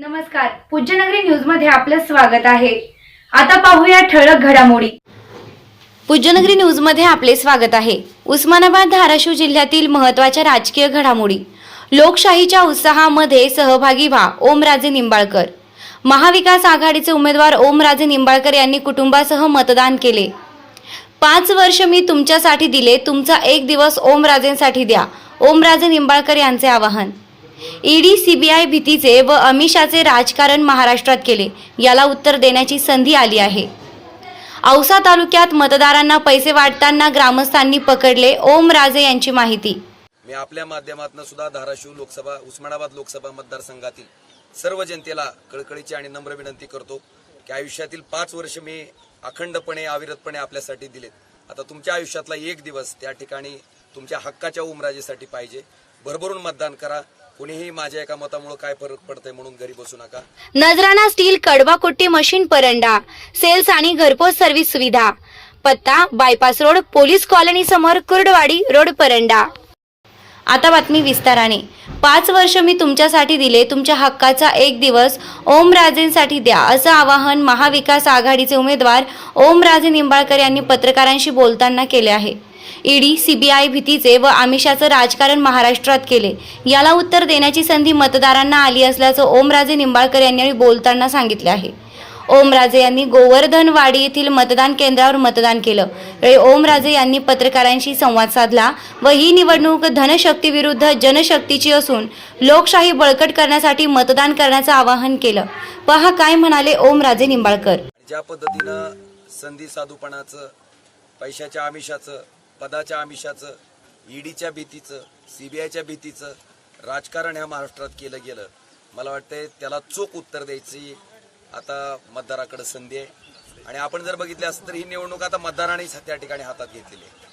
नमस्कार. पूज्यनगरी न्यूजमध्ये आपलं स्वागत आहे. आता पाहूया ठळक घडामोडी. पूज्यनगरी न्यूजमध्ये आपले स्वागत आहे. उस्मानाबाद धाराशिव जिल्ह्यातील महत्त्वाच्या राजकीय घडामोडी. लोकशाहीच्या उत्साहामध्ये सहभागी व्हा ओमराजे निंबाळकर. महाविकास आघाडीचे उमेदवार ओमराजे निंबाळकर यांनी कुटुंबासह मतदान केले. पाच वर्ष मी तुमच्यासाठी दिले तुमचा एक दिवस ओमराजेंसाठी द्या. ओमराजे निंबाळकर यांचे आवाहन. ईडी सीबीआय भीतीचे व अमिषाचे राजकारण महाराष्ट्रात केले. याला उत्तर देण्याची संधी आली आहे. औसा तालुक्यात मतदारांना पैसे वाटताना ग्रामस्थांनी पकडले ओम राजे यांची माहिती. मी आपल्या माध्यमातून सुद्धा धाराशिव लोकसभा उस्मानाबाद लोकसभा मतदारसंघातील सर्व जनतेला कळकळीची आणि नम्र विनंती करतो की आयुष्यातील पाच वर्ष मी अखंडपणे अविरतपणे आपल्यासाठी दिलेत. आता तुमच्या आयुष्यातला एक दिवस त्या ठिकाणी तुमच्या हक्काच्या उमराजेसाठी पाहिजे. भरभरून मतदान करा. कुणीही माझ्या एका मतामुळे काय फरक पडतंय म्हणून घरी बसू नका. नजराना स्टील कडवाकुट्टी मशीन परंडा सेल्स आणि घरपोच सर्व्हिस सुविधा. पत्ता बायपास रोड पोलीस कॉलनी समोर कुर्डवाडी रोड परंडा. आता बातमी विस्ताराने. पाच वर्ष मी तुमच्यासाठी दिले तुमच्या हक्काचा एक दिवस ओमराजेंसाठी द्या असं आवाहन महाविकास आघाडीचे उमेदवार ओमराजे निंबाळकर यांनी पत्रकारांशी बोलताना केले आहे. ईडी सीबीआय भीतीचे व आमिषाचं राजकारण महाराष्ट्रात केले. याला उत्तर देण्याची संधी मतदारांना आली असल्याचं ओमराजे निंबाळकर यांनी बोलताना सांगितले आहे. ओमराजे यांनी गोवर्धनवाडी येथील मतदान केंद्रावर मतदान केलं. ओमराजे यांनी पत्रकारांशी संवाद साधला व ही निवडणूक धनशक्ती विरुद्ध जनशक्तीची असून लोकशाही बळकट करण्यासाठी मतदान करण्याचं आवाहन केलं. पहा काय म्हणाले ओमराजे निंबाळकर. ज्या पद्धतीनं संधी साधूपणाचं पैशाच्या आमिषाचं पदाच्या आमिषाचं ईडीच्या भीतीचं सीबीआयच्या भीतीचं राजकारण ह्या महाराष्ट्रात केलं गेलं. मला वाटतंय त्याला चोख उत्तर द्यायची आता मतदाराकडे संधी आहे. आणि आपण जर बघितले असं तर ही निवडणूक आता मतदारांनीच त्या ठिकाणी हातात घेतलेली आहे.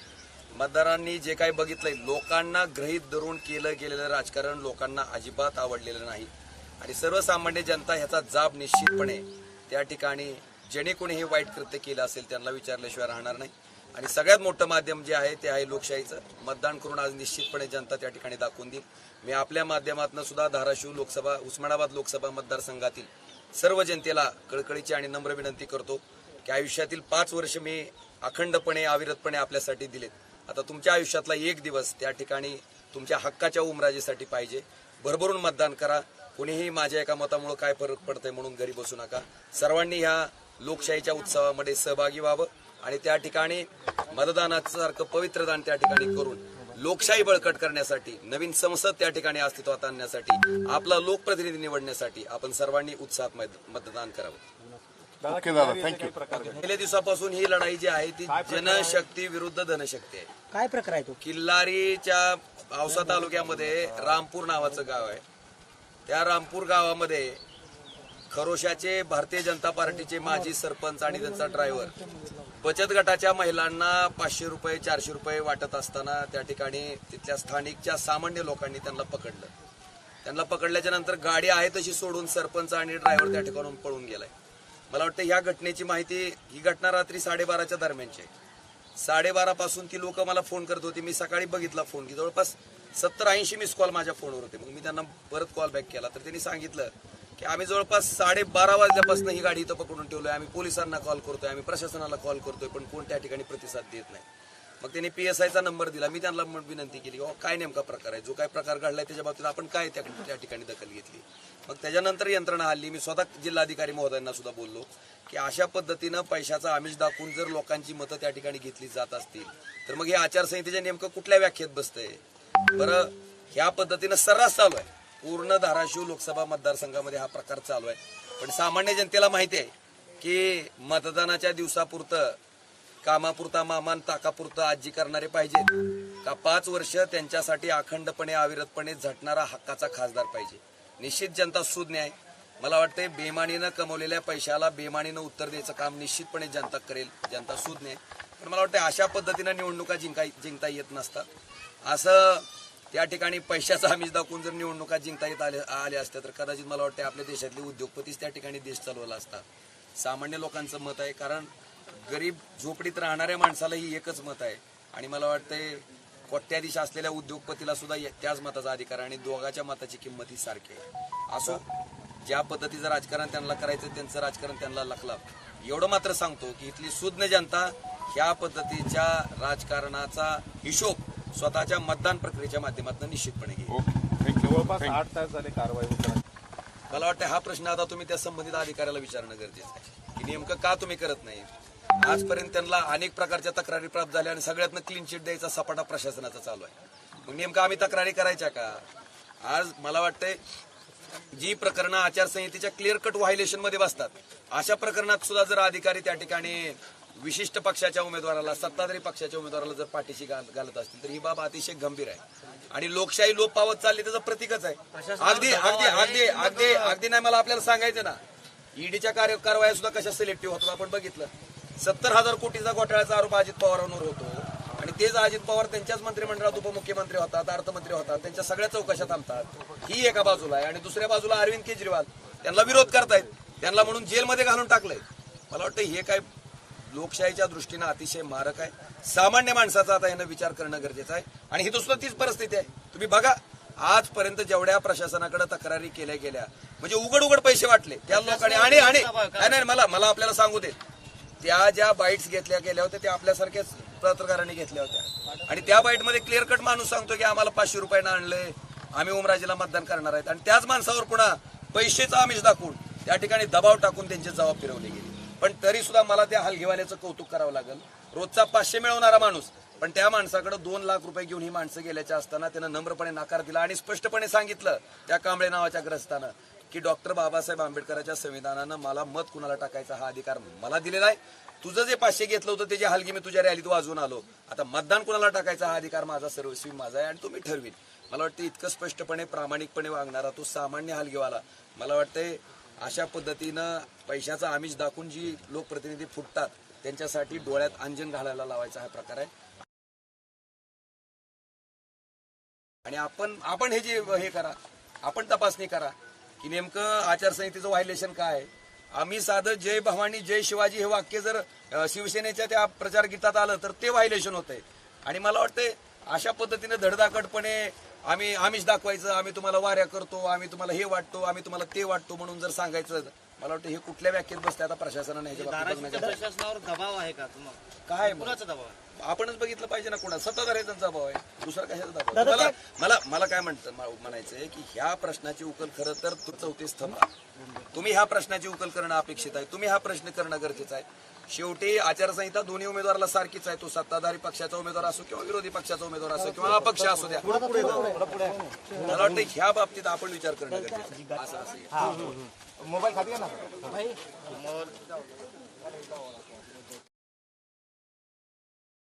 मतदारांनी जे काही बघितलंय लोकांना ग्रहित धरून केलं गेलेलं राजकारण लोकांना अजिबात आवडलेलं नाही. आणि सर्वसामान्य जनता ह्याचा जाब निश्चितपणे त्या ठिकाणी जेणे कोणी हे वाईट कृत्य केलं असेल त्यांना विचारल्याशिवाय राहणार नाही. आणि सगळ्यात मोठं माध्यम जे आहे ते आहे लोकशाहीचं. मतदान करून आज निश्चितपणे जनता त्या ठिकाणी दाखवून देईल. मी आपल्या माध्यमातून सुद्धा धाराशिव लोकसभा उस्मानाबाद लोकसभा मतदारसंघातील सर्व जनतेला कळकळीची आणि नम्र विनंती करतो की आयुष्यातील पाच वर्ष मी अखंडपणे अविरतपणे आपल्यासाठी दिलेत. आता तुमच्या आयुष्यातला एक दिवस त्या ठिकाणी तुमच्या हक्काच्या उमराजेसाठी पाहिजे. भरभरून मतदान करा. कुणीही माझ्या एका मतामुळे काय फरक पडतंय म्हणून घरी बसू नका. सर्वांनी ह्या लोकशाहीच्या उत्सवामध्ये सहभागी व्हावं. आणि त्या ठिकाणी मतदानाचं सारखं पवित्र दान त्या ठिकाणी करून लोकशाही बळकट करण्यासाठी नवीन संसद त्या ठिकाणी अस्तित्वात आणण्यासाठी आपला लोकप्रतिनिधी निवडण्यासाठी आपण सर्वांनी उत्साहात मत- मतदान करावं. ओके दादा थँक्यू पहिल्या दिवसापासून ही लढाई जी आहे ती जनशक्ती विरुद्ध धनशक्ती आहे. काय प्रकार आहे तो? किल्लारीच्या औसा तालुक्यामध्ये रामपूर नावाचं गाव आहे. त्या रामपूर गावामध्ये खरोशाचे भारतीय जनता पार्टीचे माजी सरपंच आणि त्यांचा ड्रायव्हर बचत गटाच्या महिलांना पाचशे रुपये चारशे रुपये वाटत असताना त्या ठिकाणी तिथल्या स्थानिकच्या सामान्य लोकांनी त्यांना पकडलं. त्यांना पकडल्याच्या नंतर गाडी आहे तशी सोडून सरपंच आणि ड्रायव्हर त्या ठिकाणून पळून गेलाय. मला वाटतं ह्या घटनेची माहिती ही घटना रात्री साडेबाराच्या दरम्यानची आहे. साडेबारापासून ती लोक मला फोन करत होती. मी सकाळी बघितला फोन की जवळपास सत्तर ऐंशी मिस कॉल माझ्या फोनवर होते. मग मी त्यांना परत कॉल बॅक केला. तर त्यांनी सांगितलं की आम्ही जवळपास साडेबारा वाजल्यापासून ही गाडी इथं पकडून ठेवलोय. आम्ही पोलिसांना कॉल करतोय आम्ही प्रशासनाला कॉल करतोय पण कोण त्या ठिकाणी प्रतिसाद देत नाही. मग त्यांनी पी एस आयचा नंबर दिला. मी त्यांना विनंती केली "अहो, काय नेमका प्रकार आहे? जो काय प्रकार घडलाय त्याच्या बाबतीत आपण काय त्या त्या ठिकाणी दखल घेतली? मग त्याच्यानंतर यंत्रणा हल्ली. मी स्वतः जिल्हाधिकारी महोदयांना सुद्धा बोललो की अशा पद्धतीनं पैशाचा आमिष दाखवून जर लोकांची मतं त्या ठिकाणी घेतली जात असतील तर मग हे आचारसंहितेच्या नेमकं कुठल्या व्याख्येत बसतंय? बरं ह्या पद्धतीनं सर्रास चालू आहे. पूर्ण धाराशिव लोकसभा मतदारसंघामध्ये हा प्रकार चालू आहे. पण सामान्य जनतेला माहिती आहे की मतदानाच्या दिवसापुरतं कामापुरता मामान ताकापुरतं आजी करणारे पाहिजेत. का पाच वर्ष त्यांच्यासाठी अखंडपणे अविरतपणे झटणारा हक्काचा खासदार पाहिजे? निश्चित जनता सुज्ञ आहे. मला वाटतंय बेमानीनं कमवलेल्या पैशाला बेमानीनं उत्तर द्यायचं काम निश्चितपणे जनता करेल जनता सुज्ञ आहे. पण मला वाटतं अशा पद्धतीनं निवडणुका जिंका जिंकता येत नसतात. असं त्या ठिकाणी पैशाचा हमीज दाखवून जर निवडणुका जिंकता येत आले आल्या असत्या तर कदाचित मला वाटतं आपल्या देशातले उद्योगपतीच त्या ठिकाणी देश चालवला असता. सामान्य लोकांचं मत आहे कारण गरीब झोपडीत राहणाऱ्या माणसालाही एकच मत आहे. आणि मला वाटतंय कोट्याधीश असलेल्या उद्योगपतीला सुद्धा त्याच मताचा अधिकार आहे आणि दोघाच्या मताची किंमत ही सारखी आहे. असो ज्या पद्धतीचं राजकारण त्यांना करायचं त्यांचं राजकारण त्यांना लखला एवढं मात्र सांगतो की इथली सुज्ञ जनता ह्या पद्धतीच्या राजकारणाचा हिशोब स्वतःच्या मतदान प्रक्रियेच्या माध्यमातून निश्चितपणे घेईल. जवळपास आठ तास झाले कारवाई मला वाटतं हा प्रश्न आता तुम्ही त्या संबंधित अधिकाऱ्याला विचारणं गरजेचं आहे. की नेमकं का तुम्ही करत नाही? आजपर्यंत त्यांना अनेक प्रकारच्या तक्रारी प्राप्त झाल्या आणि सगळ्यातनं क्लीन चिट द्यायचा सपाटा प्रशासनाचा चालू आहे. मग नेमकं आम्ही तक्रारी करायच्या का? आज मला वाटतंय जी प्रकरणं आचारसंहितेच्या क्लिअर कट व्हायलेशनमध्ये बसतात अशा प्रकरणात सुद्धा जर अधिकारी त्या ठिकाणी विशिष्ट पक्षाच्या उमेदवाराला सत्ताधारी पक्षाच्या उमेदवाराला जर पाठीशी घाल- घालत असतील तर ही बाब अतिशय गंभीर आहे. आणि लोकशाही लोप पावत चालली त्याचं प्रतीकच आहे. अगदी अगदी अगदी अगदी अगदी नाही मला आपल्याला सांगायचं ना. ईडीच्या कार्य कारवाया सुद्धा कशा सिलेक्टिव्ह होतात आपण बघितलं. सत्तर हजार कोटीचा घोटाळ्याचा आरोप अजित पवारांवर होतो. आणि तेच अजित पवार त्यांच्याच मंत्रिमंडळात उपमुख्यमंत्री होतात अर्थमंत्री होतात त्यांच्या सगळ्या चौकशा थांबतात. ही एका बाजूला आहे. आणि दुसऱ्या बाजूला अरविंद केजरीवाल. त्यांना विरोध करतायत. त्यांना म्हणून जेलमध्ये घालून टाकलंय. मला वाटतं हे काय लोकशाहीच्या दृष्टीनं अतिशय मारक आहे. सामान्य माणसाचा आता यानं विचार करणं गरजेचं आहे. आणि ही सुद्धा तीच परिस्थिती आहे. तुम्ही बघा आजपर्यंत जेवढ्या प्रशासनाकडे तक्रारी केल्या गेल्या म्हणजे उघड उघड पैसे वाटले. त्या लोकांनी आणि आणि नाही, मला मला आपल्याला सांगू दे. त्या ज्या बाईट्स घेतल्या गेल्या होत्या त्या आपल्यासारख्याच पत्रकारांनी घेतल्या होत्या. आणि त्या बाईटमध्ये क्लिअर कट माणूस सांगतो की आम्हाला पाचशे रुपयानं आणलंय आम्ही उमराजेला मतदान करणार आहेत. आणि त्याच माणसावर पुन्हा पैसेचा आमिष दाखवून त्या ठिकाणी दबाव टाकून त्यांचे जबाब फिरवले गेले. पण तरी सुद्धा मला त्या हलगीवाल्याचं कौतुक करावं लागेल. रोजचा पाचशे मिळवणारा माणूस पण त्या माणसाकडे दोन लाख रुपये घेऊन ही माणसं गेल्याच्या असताना त्यानं नम्रपणे नाकार दिला आणि स्पष्टपणे सांगितलं त्या कांबळे नावाच्या ग्रस्तानं की डॉक्टर बाबासाहेब आंबेडकरांच्या संविधानानं मला मत कुणाला टाकायचा हा अधिकार मला दिलेला आहे. तुझं जे पाचशे घेतलं होतं त्याची हलगी मी तुझ्या रॅलीत वाजवून आलो आता मतदान कुणाला टाकायचा हा अधिकार माझा सर्वस्वी माझा आहे आणि तो मी ठरवीन. मला वाटतं इतकं स्पष्टपणे प्रामाणिकपणे वागणारा तो सामान्य हलगीवाला मला वाटतंय अशा पद्धतीनं पैशाचा आमिष दाखवून जी लोकप्रतिनिधी फुटतात त्यांच्यासाठी डोळ्यात अंजन घालायला लावायचा हा प्रकार आहे. आणि आपण आपण हे जे हे करा आपण तपासणी करा की नेमकं आचारसंहितेचं व्हायलेशन काय आहे. आम्ही साधं जय भवानी जय शिवाजी हे वाक्य जर शिवसेनेच्या त्या प्रचार गीतात आलं तर ते व्हायलेशन होतंय. आणि मला वाटतंय अशा पद्धतीने धडधाकटपणे आम्ही आमिष दाखवायचं आम्ही तुम्हाला वाऱ्या करतो आम्ही तुम्हाला हे वाटतो आम्ही तुम्हाला ते वाटतो म्हणून जर सांगायचं मला वाटतं हे कुठल्या व्याख्येत बसते आता प्रशासनाने प्रशासनावर दबाव आहे का तुम्हाला? काय दबाव आहे? आपणच बघितलं पाहिजे ना कोणा सत्ताधाऱ्याचा दबाव आहे. दुसरा कशाचा दबाव आहे? मला मला मला काय म्हणतं म्हणायचंय की ह्या प्रश्नाची उकल खरं तर तू चौतीस स्तंभ तुम्ही ह्या प्रश्नाची उकल करणं अपेक्षित आहे. तुम्ही हा प्रश्न करणं गरजेचं आहे. शेवटी आचारसंहिता दोन्ही उमेदवाराला सारखीच आहे. तो सत्ताधारी पक्षाचा उमेदवार असो किंवा विरोधी पक्षाचा उमेदवार असो किंवा अपक्ष असू द्या. मला वाटतं ह्या बाबतीत आपण विचार करणं गरजेचं. असं मोबाईल खाती ना.